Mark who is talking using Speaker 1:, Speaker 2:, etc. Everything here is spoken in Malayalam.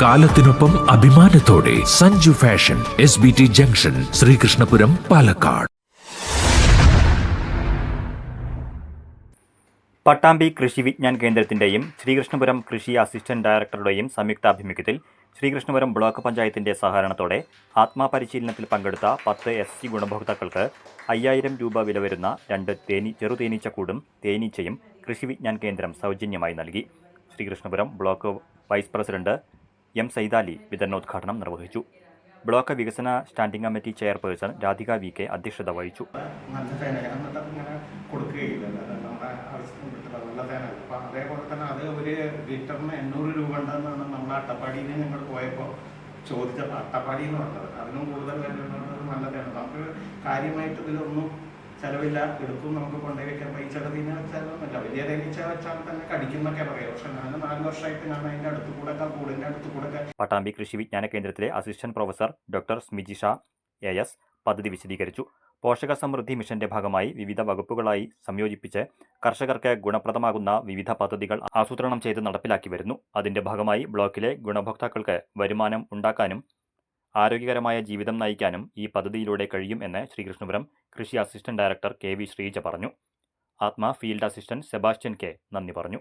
Speaker 1: കാലത്തിനൊപ്പം അഭിമാനത്തോടെ Sanju fashion S B T junction Sreekrishnapuram Palakkad.
Speaker 2: Pattambi Krishi Vigyan കേന്ദ്രത്തിന്റെയും Sreekrishnapuram കൃഷി അസിസ്റ്റന്റ് ഡയറക്ടറുടെയും സംയുക്താഭിമുഖ്യത്തിൽ ശ്രീകൃഷ്ണപുരം ബ്ലോക്ക് പഞ്ചായത്തിന്റെ സഹകരണത്തോടെ ആത്മാപരിശീലനത്തിൽ പങ്കെടുത്ത പത്ത് എസ് സി ഗുണഭോക്താക്കൾക്ക് അയ്യായിരം രൂപ വില വരുന്ന രണ്ട് തേനി ചെറുതേനീച്ചക്കൂടും തേനീച്ചയും കൃഷി വിജ്ഞാൻ കേന്ദ്രം സൗജന്യമായി നൽകി. Sreekrishnapuram block vice president M Saithali വിതരണോദ്ഘാടനം നിർവഹിച്ചു. ബ്ലോക്ക് വികസന standing committee chairperson Radhika V K അധ്യക്ഷത വഹിച്ചു.
Speaker 3: ഞങ്ങൾ പോയപ്പോൾ ചോദിച്ചപ്പോൾ അട്ടപ്പാടി എന്ന് പറഞ്ഞത്. അതിനും കൂടുതൽ നല്ലതാണ് നല്ല തേനാണ് നമുക്ക് കാര്യമായിട്ട് ഇതിലൊന്നും ചിലവില്ല. എടുക്കും നമുക്ക് കൊണ്ടുപോയി വെക്കാം. പൈസ തീനെ വെച്ചാലൊന്നുമില്ല വലിയ തേനീച്ച വെച്ചാൽ തന്നെ കടിക്കുന്നൊക്കെ പറയാം. പക്ഷെ ഞാൻ നാല് വർഷമായിട്ട് ഞാൻ അതിന്റെ അടുത്ത് കൂടെ കൂടിന്റെ അടുത്ത് കൂടെ
Speaker 2: പട്ടാമ്പി കൃഷി വിജ്ഞാന കേന്ദ്രത്തിലെ assistant professor doctor Smiji Sha A S പദ്ധതി വിശദീകരിച്ചു. പോഷക സമൃദ്ധി മിഷന്റെ ഭാഗമായി വിവിധ വകുപ്പുകളായി സംയോജിപ്പിച്ച് കർഷകർക്ക് ഗുണപ്രദമാകുന്ന വിവിധ പദ്ധതികൾ ആസൂത്രണം ചെയ്ത് നടപ്പിലാക്കി വരുന്നു. അതിന്റെ ഭാഗമായി ബ്ലോക്കിലെ ഗുണഭോക്താക്കൾക്ക് വരുമാനം ഉണ്ടാക്കാനും ആരോഗ്യകരമായ ജീവിതം നയിക്കാനും ഈ പദ്ധതിയിലൂടെ കഴിയും എന്ന് ശ്രീകൃഷ്ണപുരം കൃഷി assistant director K V Sreeja പറഞ്ഞു. ആത്മ ഫീൽഡ് അസിസ്റ്റന്റ് സെബാസ്റ്റ്യൻ കെ നന്ദി പറഞ്ഞു.